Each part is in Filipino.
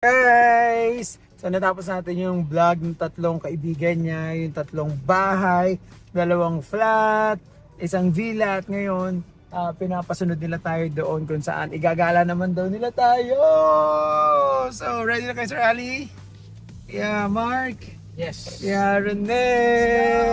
Guys! So natapos natin yung vlog ng tatlong kaibigan niya, yung tatlong bahay, dalawang flat, isang villa at ngayon ah, pinapasunod nila tayo doon kung saan igagala naman daw nila tayo. So ready na kayo Sir Ali? Yeah, Mark? Yes. Yeah, Rene!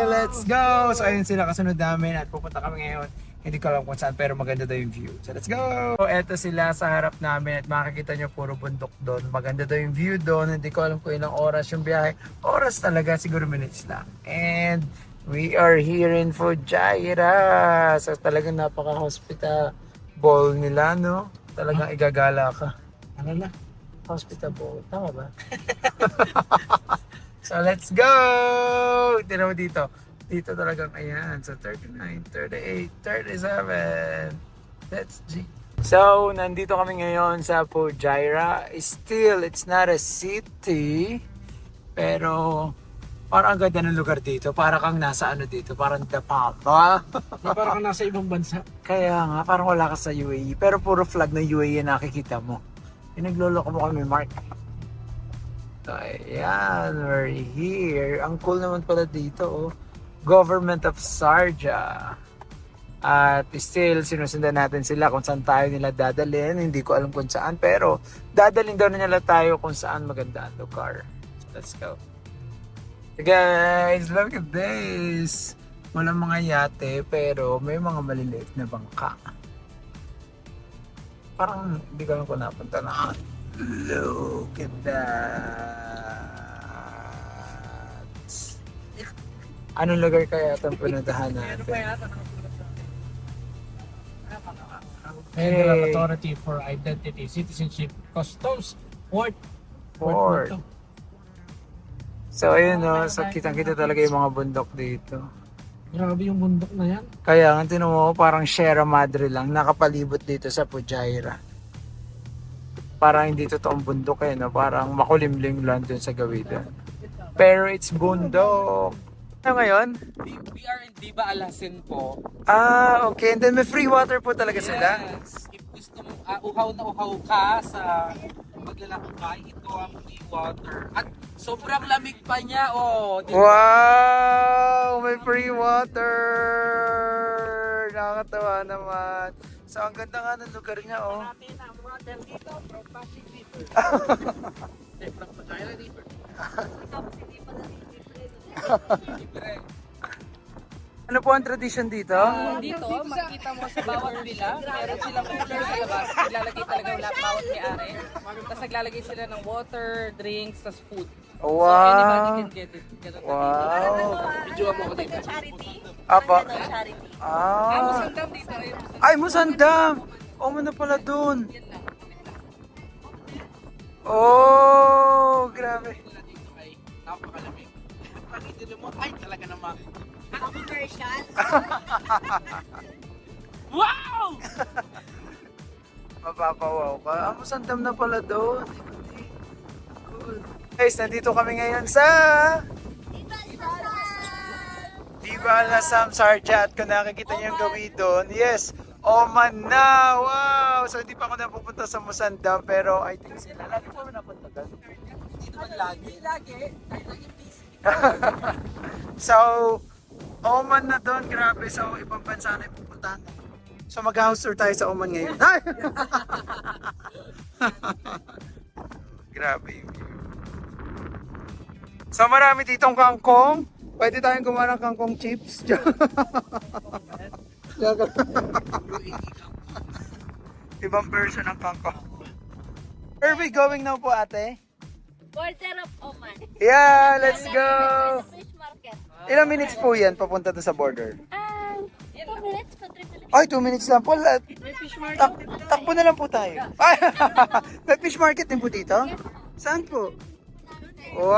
Let's go! So ayun sila kasunod namin at pupunta kami ngayon. Hindi ko alam kung saan pero maganda daw yung view. So let's go! So eto sila sa harap namin at makikita nyo puro bundok doon. Maganda daw yung view doon. Hindi ko alam kung ilang oras yung biyahe. Oras talaga, siguro minutes lang. And we are here in Fujairah. So talagang napaka-hospitable nila, no? Talagang igagala ka. Ano na? Hospitable. Tama ba? so let's go! Tignan mo dito. Dito talagang ayan. So 39, 38, 37. That's G. So, nandito kami ngayon sa Fujairah. Still, it's not a city. Pero, parang ang ganda ng lugar dito. Para kang nasa ano dito. Parang Dapapa. Di parang ka nasa ibang bansa. Kaya nga, parang wala ka sa UAE. Pero puro flag ng UAE nakikita mo. Pinagloloko mo kami, Mark. So, ayan, we're here. Ang cool naman pala dito, oh. Government of Sharjah. At still, sinusundan natin sila kung saan tayo nila dadalhin. Hindi ko alam kung saan, pero dadalhin daw na nila tayo kung saan maganda ang lugar. Let's go. Hey guys, look at this. Walang mga yate, pero may mga maliliit na bangka. Parang hindi ko alam kung napunta na. Look at that. Anong lugar kaya itong pinuntahan natin? Federal Hey. Authority for Identity, Citizenship, Customs, Port. Port. So ayun no, so kitang-kita talaga yung mga bundok dito. Grabe yung bundok na yan. Kaya ang tinan mo, parang Sierra Madre lang, nakapalibot dito sa Pujaira. Parang hindi totoong bundok eh, no? parang makulimlim lang dun sa gawin Pero it's bundok. Ano ngayon? We, we are in Diba Alasin po. Ah, okay. And then may free water po talaga sila. Yes. If gusto mo ah, uhaw na uhaw ka sa maglalakbay, ito ang free water. At sobrang lamig pa niya, oh. Wow! May free water! Nakakatawa naman. So, ang ganda nga ng lugar niya, oh. Natin ang water dito from Pasig River. Eh, from Pagkaya River. Libre. Ano po ang tradition dito? Ah, dito, makikita mo sa bawat villa, meron silang cooler sa labas. Ilalagay talaga wala bawat may-ari. Tapos naglalagay sila ng water, drinks, tapos food. So anybody Wow! can get it. Ganun Wow! Video mo ako dito. Apa? Ah, Ah! masandam dito. Ayun, Ay, Musandam! Oh, ano pala dun? Oh, grabe. Ay talaga naman. Commercial. Wow! Mapapawaw ka. Ah, Musandam na pala doon. Cool. Guys, nandito kami ngayon sa Diba Lasam Sarja at kung nakikita niyo yung gawin doon, yes, Oman na! Wow! So hindi pa ako napupunta sa Musandam pero I think sila. Lagi po napunta doon. Hindi naman lagi. Lagi. Lagi. So, Oman na doon, grabe. So, ibang bansa na yung pupuntahan. So, mag-house tour tayo sa Oman ngayon. Ay! grabe yung view. So, marami ditong kangkong. Pwede tayong gumawa ng kangkong chips. Ibang version ng kangkong. Where are we going now po, ate? Border of Oman. Yeah, let's go! Fish market. Ilang minutes po yan papunta to sa border? Ah, 2 minutes to 3 minutes. Ay, 2 minutes lang po. La- Tak- takbo na lang po tayo. Ay, may fish market din po dito? Saan po? Wow!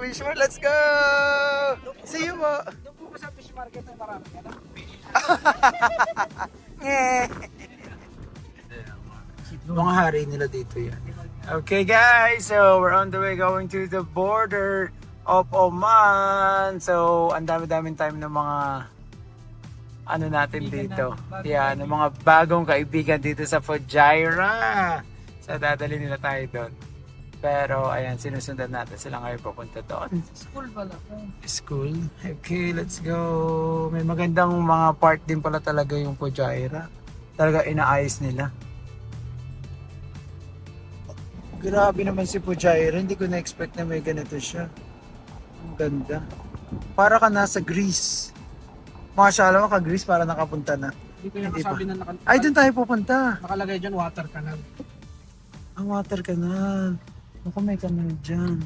Fish market, let's go! See you po. Doon po sa fish market na marami. Ano? Ngeh. Mga hari nila dito yan. Okay guys, so we're on the way going to the border of Oman. So, ang dami-daming time ng mga ano natin dito. Yeah, ng mga bagong kaibigan dito sa Fujairah. So dadali nila tayo doon. Pero ayan, sinusundan natin sila ngayon papunta doon. School pala. School. Okay, let's go. May magandang mga part din pala talaga yung Pujaira. Talaga inaayos nila. Grabe naman si Pujaira. Hindi ko na-expect na may ganito siya. Ang ganda. Para ka nasa Greece. Mashallah mo ka Greece para nakapunta na. Hindi ko yung Hindi na naka, Ay, doon tayo pupunta. nakalagay dyan water canal. Ang water canal. Naku, may canal dyan.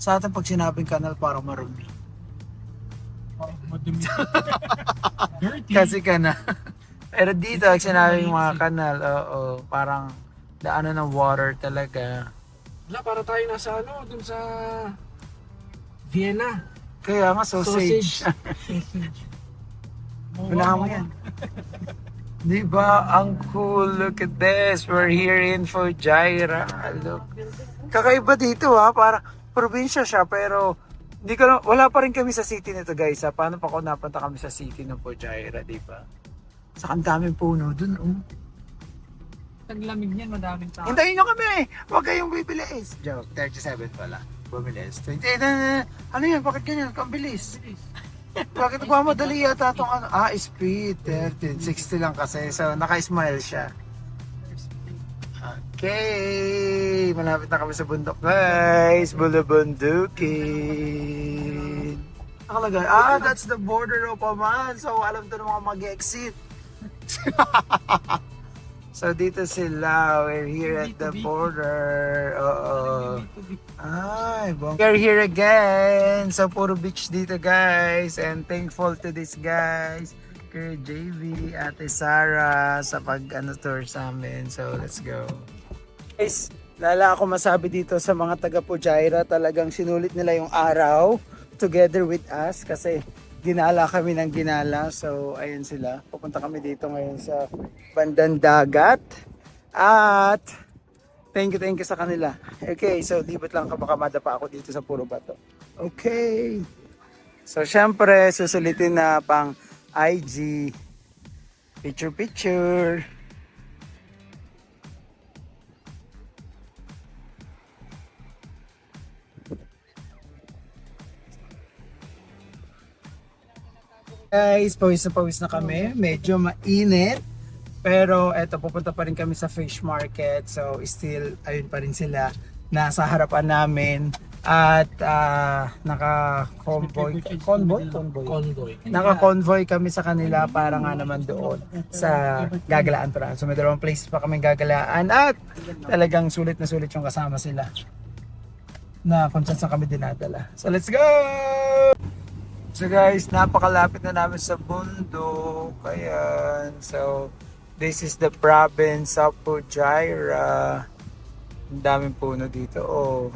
Sa atin pag sinabing canal, parang marumi. Oh, madumi. Dirty. Kasi ka na. Pero dito, pag sinabing mga kanal, oo, parang daanan ng water talaga. Wala, para tayo nasa ano, dun sa Vienna. Kaya nga, sausage. Sausage. Unahan mo yan. Di ba? Ang cool. Look at this. We're here in Fujairah. Look. Kakaiba dito ha. Para probinsya siya pero hindi ko wala pa rin kami sa city nito guys ha. Paano pa kung napunta kami sa city ng Fujairah, di ba? Sa ang daming puno dun oh. Taglamig niyan, madaming tao. Hintayin nyo kami! Huwag kayong bibilis! Joke, 37 pala. Bumilis. 20, eh, na- na- ano yan? Bakit ganyan? Ang bilis. Bakit nagmamadali yata itong ano? Ah, speed. 13. 60 lang kasi. So, naka-smile siya. Okay. Malapit na kami sa bundok, guys. Bulubundukin. Nakalagay, ah, that's the border of Oman. So, alam to ng mga mag-exit. So dito sila, we're here at the border. Oo. Ay, bong. We're here again. So puro beach dito guys. And thankful to this guys. Kay JV, Ate Sara sa pag ano tour sa amin. So let's go. Guys, lala ako masabi dito sa mga taga Pujaira, talagang sinulit nila yung araw together with us kasi ginala kami ng ginala. So, ayun sila. Pupunta kami dito ngayon sa bandang dagat. At thank you, thank you sa kanila. Okay, so libot lang ka baka madapa ako dito sa puro bato. Okay. So, syempre, susulitin na pang IG. Picture, picture. Guys, pawis na pawis na kami. Medyo mainit. Pero eto, pupunta pa rin kami sa fish market. So, still, ayun pa rin sila. Nasa harapan namin. At ah, naka-convoy. Convoy? Convoy. Convoy. Naka-convoy kami sa kanila para nga naman doon sa gagalaan pa. So may dalawang places pa kami gagalaan at talagang sulit na sulit yung kasama sila na kung saan kami dinadala. So let's go! So guys, napakalapit na namin sa bundok. Ayan. So, this is the province of Pujaira. Ang daming puno dito. Oh.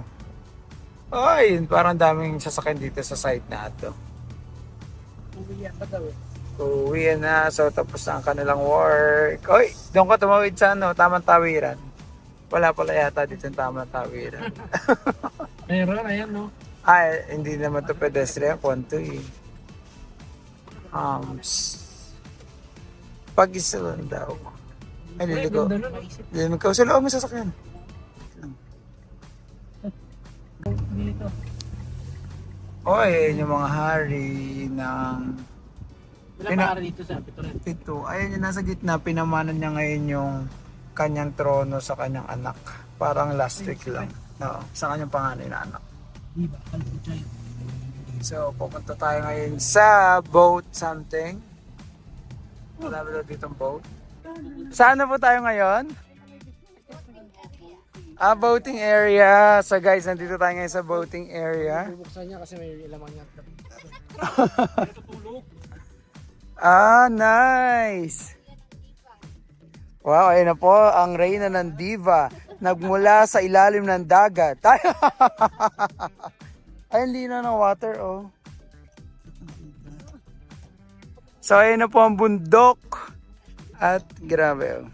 Ay, parang daming sasakyan dito sa side na ito. Uwiyan pa daw. Uwi na. So, tapos na ang kanilang work. Oy, doon ka tumawid sa ano, tamang tawiran. Wala pala yata dito yung tamang tawiran. Meron, ayan no. Ay, hindi naman to pedestrian, kwanto eh. Um, s- pag-isa lang daw. Ay, liligo. ganda nun. Naisip Liligo ka. Sa loob mo sasakyan. dito. Oy, yun yung mga hari ng Wala Pina- pa dito sa Pitoret. Ito, ayun yung nasa gitna, pinamanan niya ngayon yung kanyang trono sa kanyang anak. Parang last week lang. No, sa kanyang panganay na anak. Diba? Kalpujay. So, pupunta tayo ngayon sa boat something. Wala ba daw ditong boat? Saan na po tayo ngayon? Ah, boating area. So guys, nandito tayo ngayon sa boating area. Bubuksan niya kasi may ilaman niya. Ah, nice! Wow, ayun na po ang reyna ng diva. Nagmula sa ilalim ng dagat. Ay, lino ng water, oh. So, ayun na po ang bundok. At grabe, oh.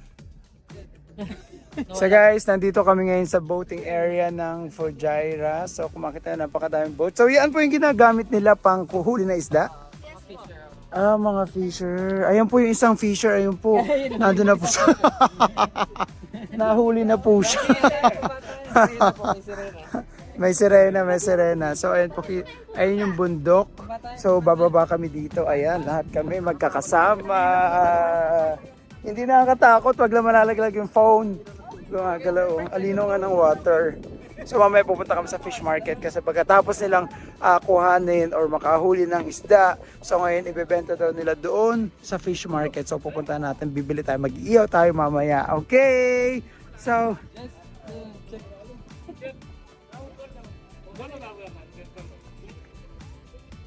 So guys, nandito kami ngayon sa boating area ng Fujairah. So kung makita nyo, napakadaming boat. So yan po yung ginagamit nila pang kuhuli na isda. Ah, mga fisher. Ayan po yung isang fisher. Ayun po. Nandun na po siya. Nahuli na po siya. may sirena, may sirena. So, ayun po, ayun yung bundok. So, bababa kami dito. Ayan, lahat kami magkakasama. Hindi nakakatakot wag lang malalaglag yung phone. Gumagalaw. Alino nga ng water. So mamaya pupunta kami sa fish market kasi pagkatapos nilang ah, kuhanin or makahuli ng isda, so ngayon ibebenta daw nila doon sa fish market. So pupunta natin, bibili tayo, mag-iihaw tayo mamaya. Okay! So,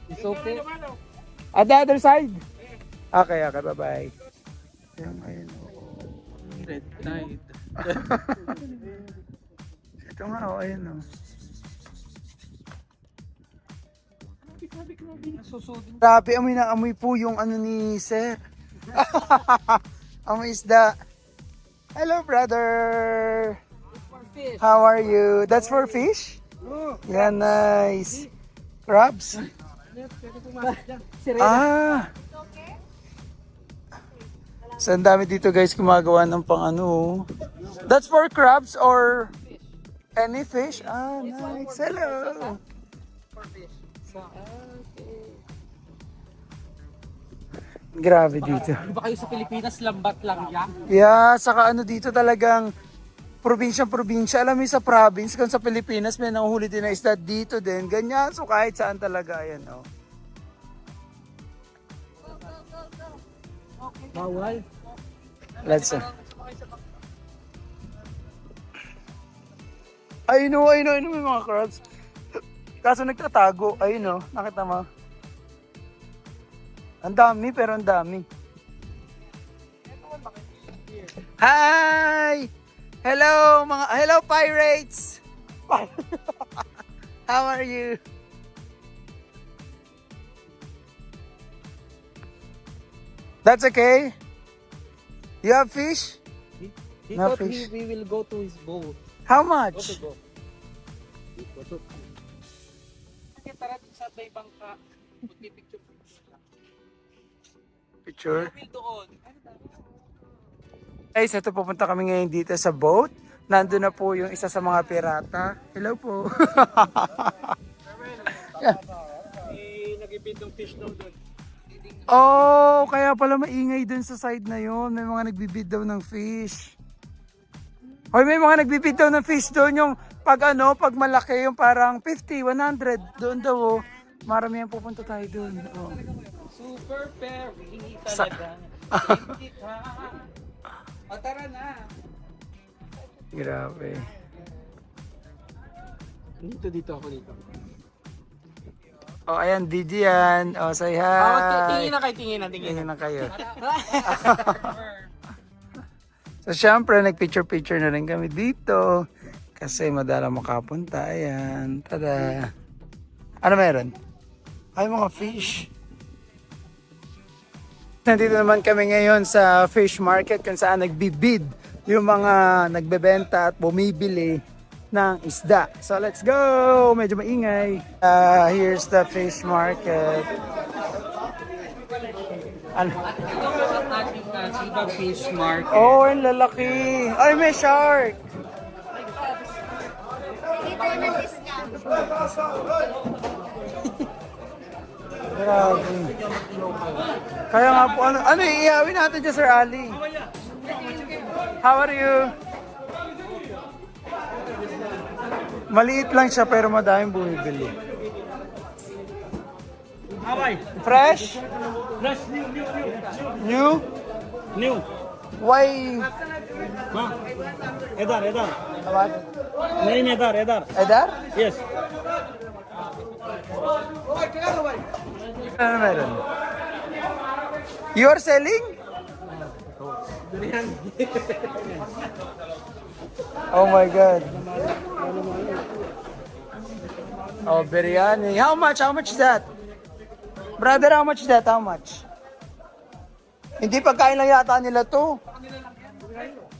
It's okay. at the other side. Okay, okay, bye-bye. Ayun, ayun. Red tide. Ito nga, oh, ayun oh. Grabe, amoy na amoy po yung ano ni Sir. amoy isda. Hello, brother. How are you? That's for fish? Yeah, nice. Crabs? Ah. So, ang dami dito guys gumagawa ng pang ano. oh. That's for crabs or any fish? Ah, nice. Hello. Grabe dito. Di ba kayo sa Pilipinas, lambat lang yan? Yeah, saka ano dito talagang probinsya-probinsya. Alam mo sa province, kung sa Pilipinas may nanguhuli din na isda dito din. Ganyan, so kahit saan talaga, ayan oh. Bawal. Let's uh. Ayun o, ayun o, ayun o, may mga crabs. Kaso nagtatago, ayun o, nakita mo. Ang dami, pero ang dami. Hi! Hello, mga, hello pirates! How are you? That's okay? You have fish? He No thought fish. we, we will go to his boat. How much? tara sa may bangka. Magpipicture. Picture. Doon. Guys, ito pupunta kami ngayon dito sa boat. Nandun na po yung isa sa mga pirata. Hello po. Eh, nag-ibid ng fish daw doon. oh, kaya pala maingay dun sa side na yon. May mga nagbibid daw ng fish. Hoy, may mga nagbibid daw ng fish doon yung pag ano, pag malaki yung parang 50, 100 doon daw. Oh. Marami ang pupunta tayo doon. Oh. Super Perry Sa- talaga. O tara na. Grabe. Dito, dito ako dito. Oh, ayan, Didi yan. Oh, say hi. Ah, tingin na kayo, tingin na, tingin Tingin na. na kayo. So, syempre, nag-picture-picture na rin kami dito. Kasi madala makapunta. Ayan. Tada. Ano meron? Ay, mga fish. Nandito naman kami ngayon sa fish market kung saan nagbibid yung mga nagbebenta at bumibili ng isda. So let's go! Medyo maingay. Uh, here's the fish market. Ano? Siba Fish Market. Oh, ang lalaki. Ay, may shark. Grabe. Kaya nga po, ano, ano iiyawin natin dyan, Sir Ali? How are you? Maliit lang siya pero madaming bumibili. Fresh? Fresh, new, new, new. New? New. Why? Ma. Edar, edar. What? Main edar, edar. Edar? Yes. Meron? You are selling? Oh my God. Oh, biryani. How much? How much is that? Brother, how much is that? How much? Hindi pagkain lang yata nila to.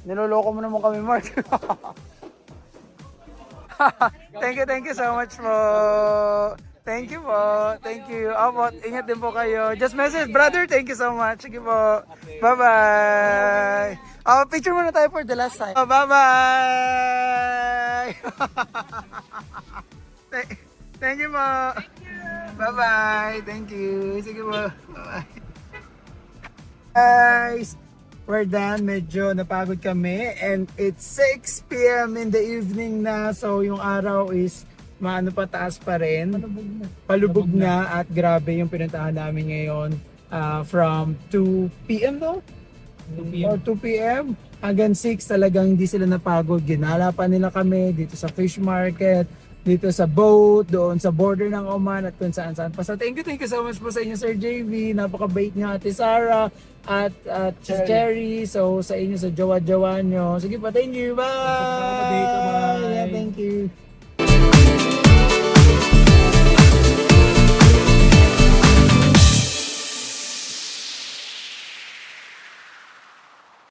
Niloloko mo naman kami, Mark. thank you, thank you so much po. Thank you po. Thank you. Opo, ingat din po kayo. Just message, brother. Thank you so much. Sige po. Bye-bye. Oh, picture muna tayo for the last time. Oh, bye-bye. Thank- Thank you po. Bye-bye. Thank you. Sige po. Bye-bye. Guys, we're done. Medyo napagod kami and it's 6 p.m. in the evening na. So yung araw is maano pa taas pa rin. Palubog na. at grabe yung pinuntahan namin ngayon ah, from 2 p.m. no? 2 p.m. Or 2 p.m. hanggang 6 talagang hindi sila napagod. Ginala pa nila kami dito sa fish market, dito sa boat, doon sa border ng Oman at kung saan saan pa. So thank you, thank you so much po sa inyo Sir JV. Napakabait niya Ate Sarah at, at Cherry. Cherry. So sa inyo sa jowa-jowa nyo. Sige pa, thank you. Bye! Bye. Yeah, thank you.